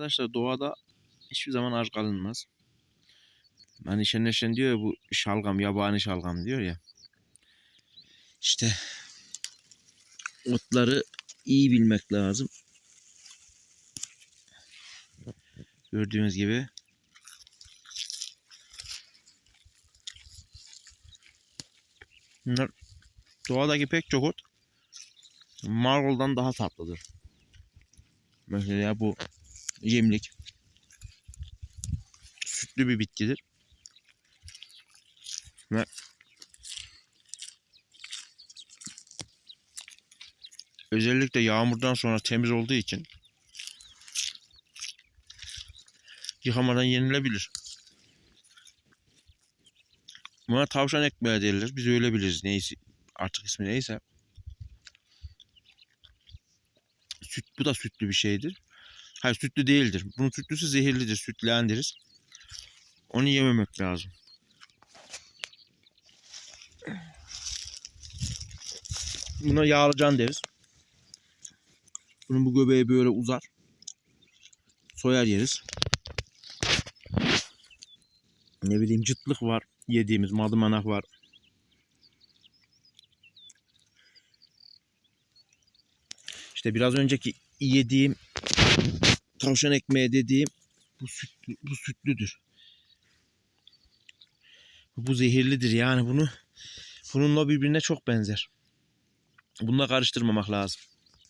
Arkadaşlar doğada hiçbir zaman aç kalınmaz. Hani Şen diyor ya bu şalgam, yabani şalgam diyor ya. İşte otları iyi bilmek lazım. Gördüğünüz gibi. Bunlar doğadaki pek çok ot margoldan daha tatlıdır. Mesela bu yemlik sütlü bir bitkidir. Ve özellikle yağmurdan sonra temiz olduğu için yıkamadan yenilebilir. Buna tavşan ekmeği derler. Biz öyle biliriz. Neyse artık ismi neyse. Süt, bu da sütlü bir şeydir. Hayır sütlü değildir. Bunun sütlüsü zehirlidir. Sütleyen deriz. Onu yememek lazım. Buna yağlıcan deriz. Bunun bu göbeği böyle uzar. Soyar yeriz. Ne bileyim cıtlık var. Yediğimiz madımanak var. İşte biraz önceki yediğim tavşan ekmeği dediğim bu sütlü, bu sütlüdür. Bu zehirlidir yani bunu bununla birbirine çok benzer. Bununla karıştırmamak lazım.